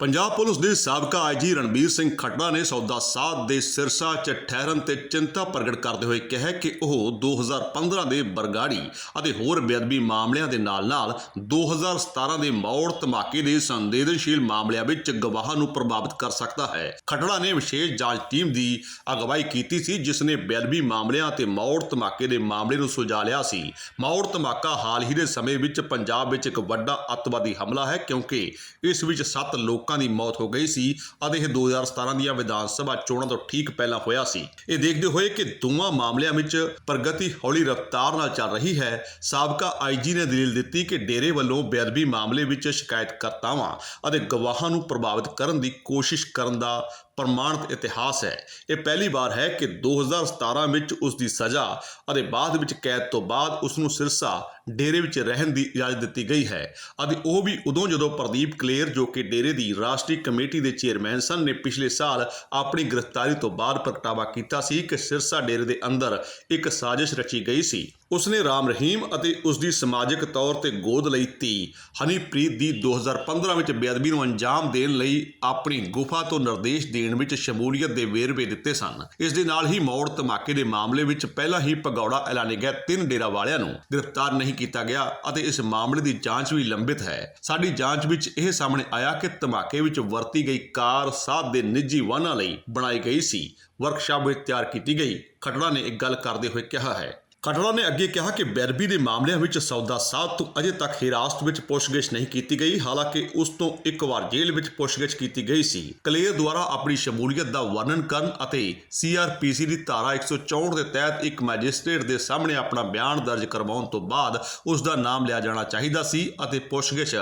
Punjab police ਦੇ ਸਾਬਕਾ IG Ranbir Singh Khattra ਨੇ ਸੌਦਾ ਸਾਧ ਦੇ ਸਿਰਸਾ 'ਚ ਠਹਿਰਨ ਤੇ ਚਿੰਤਾ ਪ੍ਰਗਟ ਕਰਦੇ ਹੋਏ ਕਿਹਾ ਕਿ ਉਹ 2015 ਦੇ ਬਰਗਾੜੀ ਅਤੇ ਹੋਰ ਬੇਅਦਬੀ ਮਾਮਲਿਆਂ ਦੇ ਨਾਲ-ਨਾਲ 2017 ਦੇ ਮੌੜ ਧਮਾਕੇ ਦੇ ਸੰਵੇਦਨਸ਼ੀਲ ਮਾਮਲਿਆਂ ਵਿੱਚ ਗਵਾਹਾਂ ਨੂੰ ਪ੍ਰਭਾਵਿਤ ਕਰ ਸਕਦਾ ਹੈ। ਖੱਟੜਾ ਨੇ ਵਿਸ਼ੇਸ਼ ਜਾਂਚ ਟੀਮ ਦੀ ਅਗਵਾਈ ਕੀਤੀ ਸੀ, ਜਿਸ ਨੇ ਬੇਅਦਬੀ ਮਾਮਲਿਆਂ ਅਤੇ ਮੌੜ ਧਮਾਕੇ ਦੇ ਮਾਮਲੇ ਨੂੰ ਸੁਲਝਾ ਲਿਆ ਸੀ। ਮੌੜ ਧਮਾਕਾ ਹਾਲ ਹੀ ਦੇ ਸਮੇਂ ਵਿੱਚ ਪੰਜਾਬ ਵਿੱਚ ਇੱਕ ਵੱਡਾ ਅੱਤਵਾਦੀ ਹਮਲਾ ਹੈ, ਕਿਉਂਕਿ ਇਸ ਵਿੱਚ 7 ਲੋਕ ਦੀ ਮੌਤ ਹੋ ਗਈ ਸੀ। ਅਤੇ ਇਹ 2017 ਦੀਆਂ ਵਿਧਾਨ ਸਭਾ ਚੋਣਾਂ ਤੋਂ ਠੀਕ ਪਹਿਲਾਂ ਹੋਇਆ ਸੀ। ਇਹ ਦੇਖਦੇ ਹੋਏ ਕਿ ਦੋਵਾਂ ਮਾਮਲਿਆਂ ਵਿੱਚ ਪ੍ਰਗਤੀ ਹੌਲੀ ਰਫ਼ਤਾਰ ਨਾਲ ਚੱਲ ਰਹੀ ਹੈ। ਸਾਬਕਾ ਆਈਜੀ ਨੇ ਦਲੀਲ ਦਿੱਤੀ ਕਿ ਡੇਰੇ ਵੱਲੋਂ ਬੇਅਦਬੀ ਮਾਮਲੇ ਵਿੱਚ ਸ਼ਿਕਾਇਤਕਰਤਾਵਾਂ ਅਤੇ ਗਵਾਹਾਂ ਨੂੰ ਪ੍ਰਭਾਵਿਤ ਕਰਨ ਦੀ ਕੋਸ਼ਿਸ਼ ਕਰਨ ਦਾ ਪ੍ਰਮਾਣਿਤ ਇਤਿਹਾਸ ਹੈ। ਇਹ ਪਹਿਲੀ ਵਾਰ ਹੈ ਕਿ 2017 ਵਿੱਚ ਉਸ ਦੀ ਸਜ਼ਾ ਅਤੇ ਬਾਅਦ ਵਿੱਚ ਕੈਦ ਤੋਂ ਬਾਅਦ ਉਸ ਨੂੰ ਸਿਰਸਾ ਡੇਰੇ ਵਿੱਚ ਰਹਿਣ ਦੀ ਇਜਾਜ਼ਤ ਦਿੱਤੀ ਗਈ ਹੈ। ਅਤੇ ਉਹ ਵੀ ਉਦੋਂ ਜਦੋਂ ਪ੍ਰਦੀਪ ਕਲੇਰ ਜੋ ਕਿ ਡੇਰੇ ਦੀ ਰਾਸ਼ਟਰੀ ਕਮੇਟੀ ਦੇ ਚੇਅਰਮੈਨ ਸਨ, ਨੇ ਪਿਛਲੇ ਸਾਲ ਆਪਣੀ ਗ੍ਰਿਫਤਾਰੀ ਤੋਂ ਬਾਅਦ ਪ੍ਰਗਟਾਵਾ ਕੀਤਾ ਸੀ ਕਿ ਸਿਰਸਾ ਡੇਰੇ ਦੇ ਅੰਦਰ ਇੱਕ ਸਾਜ਼ਿਸ਼ ਰਚੀ ਗਈ ਸੀ। ਉਸਨੇ ਰਾਮ ਰਹੀਮ ਅਤੇ ਉਸ ਦੀ ਸਮਾਜਿਕ ਤੌਰ ਤੇ ਗੋਦ ਲਈ ਧੀ ਹਨੀਪ੍ਰੀਤ ਦੀ 2015 ਵਿੱਚ ਬੇਅਦਬੀ ਨੂੰ ਅੰਜਾਮ ਦੇਣ ਲਈ ਆਪਣੀ ਗੁਫਾ ਤੋਂ ਨਿਰਦੇਸ਼ ਦੇ ਦੇਣ ਵਿੱਚ ਸ਼ਮੂਲੀਅਤ ਦੇ ਵੇਰਵੇ ਦਿੱਤੇ ਸਨ। ਇਸ ਦੇ ਨਾਲ ਹੀ ਮੌੜ ਧਮਾਕੇ ਦੇ ਮਾਮਲੇ ਵਿੱਚ ਪਹਿਲਾਂ ਹੀ ਭਗੌੜਾ ਐਲਾਨੇ ਗਏ ਤਿੰਨ ਡੇਰਾ ਵਾਲਿਆਂ ਨੂੰ ਗ੍ਰਿਫਤਾਰ ਨਹੀਂ ਕੀਤਾ ਗਿਆ ਅਤੇ ਇਸ ਮਾਮਲੇ ਦੀ ਜਾਂਚ ਵੀ ਲੰਬਿਤ ਹੈ। ਸਾਡੀ ਜਾਂਚ ਵਿੱਚ ਇਹ ਸਾਹਮਣੇ ਆਇਆ ਕਿ ਧਮਾਕੇ ਵਿੱਚ ਵਰਤੀ ਗਈ ਕਾਰ ਸਾਧ ਦੇ ਨਿੱਜੀ ਵਾਹਨਾਂ ਲਈ ਬਣਾਈ ਗਈ ਸੀ। ਵਰਕਸ਼ਾਪ ਵਿੱਚ ਤਿਆਰ ਕੀਤੀ ਗਈ। ਖਟੜਾ ਨੇ ਇੱਕ ਗੱਲ ਕਰਦੇ ਹੋਏ ਕਿਹਾ ਹੈ ਖਟੜਾ ਨੇ ਅੱਗੇ ਕਿਹਾ ਕਿ ਬੈਰਬੀ ਦੇ ਮਾਮਲਿਆਂ ਵਿੱਚ ਸੌਦਾ ਸਾਧ ਤੋਂ ਅਜੇ ਤੱਕ ਹਿਰਾਸਤ ਵਿੱਚ ਪੁੱਛਗਿੱਛ ਨਹੀਂ ਕੀਤੀ ਗਈ, ਹਾਲਾਂਕਿ ਉਸ ਤੋਂ ਇੱਕ ਵਾਰ ਜੇਲ੍ਹ ਵਿੱਚ ਪੁੱਛਗਿੱਛ ਕੀਤੀ ਗਈ ਸੀ। ਕਲੇਅਰ ਦੁਆਰਾ ਆਪਣੀ ਸ਼ਮੂਲੀਅਤ ਦਾ ਵਰਣਨ ਕਰਨ ਅਤੇ ਸੀਆਰਪੀਸੀ ਦੀ ਧਾਰਾ 164 ਦੇ ਤਹਿਤ ਇੱਕ ਮੈਜਿਸਟ੍ਰੇਟ ਦੇ ਸਾਹਮਣੇ ਆਪਣਾ ਬਿਆਨ ਦਰਜ ਕਰਵਾਉਣ ਤੋਂ ਬਾਅਦ ਉਸ ਦਾ ਨਾਮ ਲਿਆ ਜਾਣਾ ਚਾਹੀਦਾ ਸੀ ਅਤੇ ਪੁੱਛਗਿੱਛ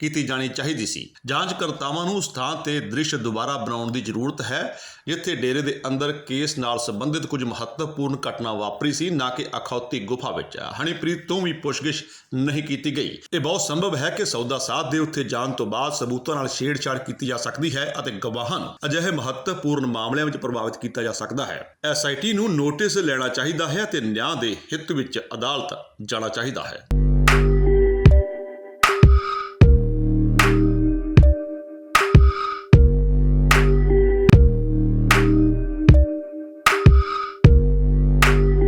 ਕੀਤੀ ਜਾਣੀ ਚਾਹੀਦੀ ਸੀ। ਜਾਂਚਕਰਤਾਵਾਂ ਨੂੰ ਸਥਾਨ ਤੇ ਦ੍ਰਿਸ਼ ਦੁਬਾਰਾ ਬਣਾਉਣ ਦੀ ਜ਼ਰੂਰਤ ਹੈ, ਜਿੱਥੇ ਡੇਰੇ ਦੇ ਅੰਦਰ ਕੇਸ ਨਾਲ ਸੰਬੰਧਿਤ ਕੁਝ ਮਹੱਤਵਪੂਰਨ ਘਟਨਾ ਵਾਪਰੀ ਸੀ, ਨਾ ਕਿ ਅਖੌਤੀ ਗੁਫਾ ਵਿੱਚ ਹਨੀਪ੍ਰੀਤ ਤੋਂ ਵੀ ਪੁੱਛਗਿੱਛ ਨਹੀਂ ਕੀਤੀ ਗਈ। ਇਹ ਬਹੁਤ ਸੰਭਵ ਹੈ ਕਿ ਸੌਦਾ ਸਾਧ ਦੇ ਉੱਥੇ ਜਾਣ ਤੋਂ ਬਾਅਦ ਸਬੂਤਾਂ ਨਾਲ ਛੇੜਛਾੜ ਕੀਤੀ ਜਾ ਸਕਦੀ ਹੈ ਅਤੇ ਗਵਾਹਾਂ ਨੂੰ ਅਜਿਹੇ ਮਹੱਤਵਪੂਰਨ ਮਾਮਲਿਆਂ ਵਿੱਚ ਪ੍ਰਭਾਵਿਤ ਕੀਤਾ ਜਾ ਸਕਦਾ ਹੈ। ਐਸਆਈਟੀ ਨੂੰ ਨੋਟਿਸ ਲੈਣਾ ਚਾਹੀਦਾ ਹੈ ਅਤੇ ਨਿਆਂ ਦੇ ਹਿੱਤ ਵਿੱਚ ਅਦਾਲਤ ਜਾਣਾ ਚਾਹੀਦਾ ਹੈ।